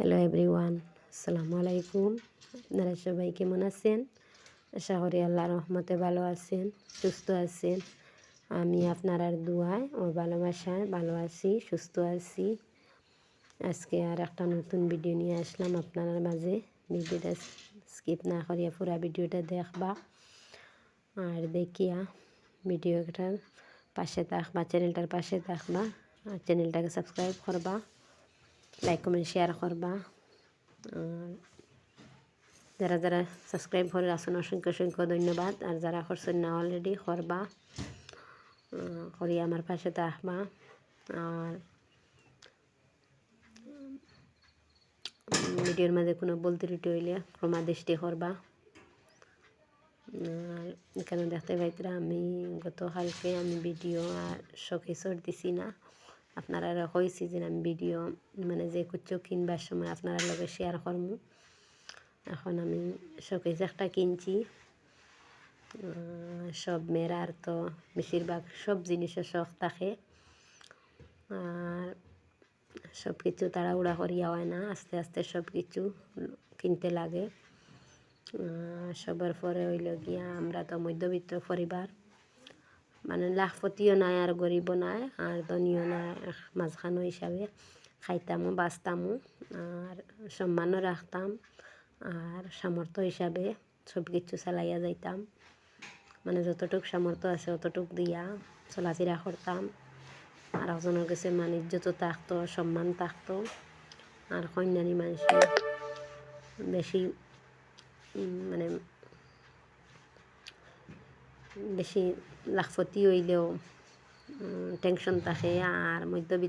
Hello everyone আসসালামু আলাইকুম আপনারা সবাই কেমন আছেন? আশা করি আল্লাহ রহমতে ভালো আছেন, সুস্থ আছেন। আমি আপনার আর দোয়ায় ও ভালোবাসায় ভালো আছি, সুস্থ আছি। আজকে আর একটা নতুন ভিডিও নিয়ে আসলাম আপনার মাঝে। ভিডিওটা স্কিপ না করিয়া পুরা ভিডিওটা দেখবা। আর দেখিয়া ভিডিওটার পাশে থাকবা চ্যানেলটার পাশে থাকবা। আর চ্যানেলটাকে সাবস্ক্রাইব করবা। লাইক কমেন্ট শেয়ার করবা যারা যারা সাবস্ক্রাইব করে আসুন অসংখ্য অসংখ্য ধন্যবাদ আর যারা করছেন না অলরেডি করবা করি আমার পাশে থাকবা আর ভিডিওর মাঝে কোনো বলতে রুটি হইলে ক্রমা দৃষ্টি করবা আর এখানে দেখতে পাইতরা আমি গতকালকে আমি ভিডিও আর শোকেসর দিছি না আপনারা হয়েছি যে আমি ভিডিও মানে যে কুচো কিনবার সময় আপনারা লগে শেয়ার করব এখন আমি শোকেস একটা কিনছি। সব মেয়েরার তো বেশিরভাগ সব জিনিসের শখ থাকে। আর সব কিছু তাড়াহুড়া করিয়া হয় না, আস্তে আস্তে সব কিছু কিনতে লাগে। সবার পরে হইল গিয়া আমরা তো মধ্যবিত্ত পরিবার। মানে লাখপতিও নাই আর গরিবও নাই আর ধনীয় নাই মাঝখানো হিসাবে খাইতামও বাঁচতামও আর সম্মানও রাখতাম আর সামর্থ্য হিসাবে সব কিছু চালাইয়া যাইতাম। মানে যতটুক সামর্থ্য আছে অতটুক দিয়া চলাফেরা করতাম আর একজনের কাছে তো থাকতো সম্মান থাকতো আর কন্যানী মানুষ বেশি মানে বেশি লাখপতি হইলেও টেনশন থাকে আর মধ্যবিত্ত